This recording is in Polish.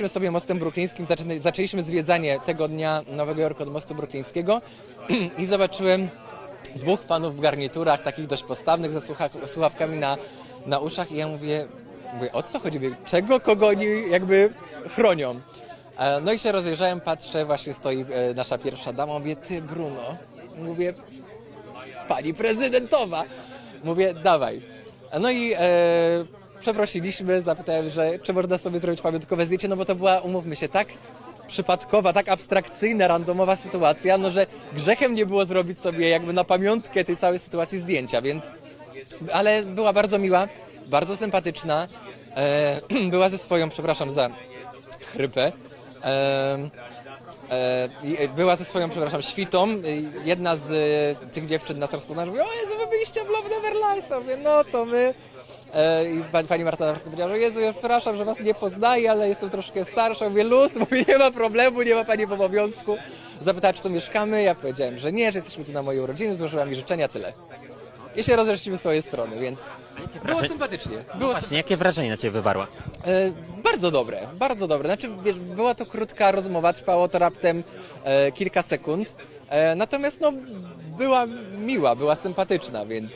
Szliśmy sobie mostem bruklińskim, zaczęli- zaczęliśmy zwiedzanie tego dnia Nowego Jorku od mostu bruklińskiego i zobaczyłem dwóch panów w garniturach, takich dość postawnych, ze słucha- słuchawkami na, na uszach i ja mówię, mówię, o co chodzi? Czego, kogo oni jakby chronią? E, No i się rozejrzałem, patrzę, właśnie stoi e, nasza pierwsza dama, mówię, ty Bruno, mówię, pani prezydentowa. Mówię, dawaj. No i e, przeprosiliśmy, zapytałem, że czy można sobie zrobić pamiątkowe zdjęcie, no bo to była, umówmy się, tak przypadkowa, tak abstrakcyjna, randomowa sytuacja, no że grzechem nie było zrobić sobie jakby na pamiątkę tej całej sytuacji zdjęcia, więc... Ale była bardzo miła, bardzo sympatyczna. E, była ze swoją, przepraszam za chrypę. E, E, e, była ze swoją, przepraszam, świtą. Jedna z e, tych dziewczyn nas rozpoznała, że mówi, o Jezu, wy byliście w Love Never Lies. No to my. E, I pani, Marta Nawrocka powiedziała, że Jezu, ja przepraszam, że was nie poznaję, ale jestem troszkę starsza. Mówię, luz, mówię, nie ma problemu, nie ma pani w obowiązku. Zapytała, czy tu mieszkamy. Ja powiedziałem, że nie, że jesteśmy tu na moje urodziny, złożyła mi życzenia, tyle. I się rozeszliśmy w swoje strony, więc było wrażenie- sympatycznie. No Było właśnie, jakie wrażenie na Ciebie wywarła? E, bardzo dobre, bardzo dobre. Znaczy, wiesz, była to krótka rozmowa, trwało to raptem e, kilka sekund. E, natomiast no, była miła, była sympatyczna, więc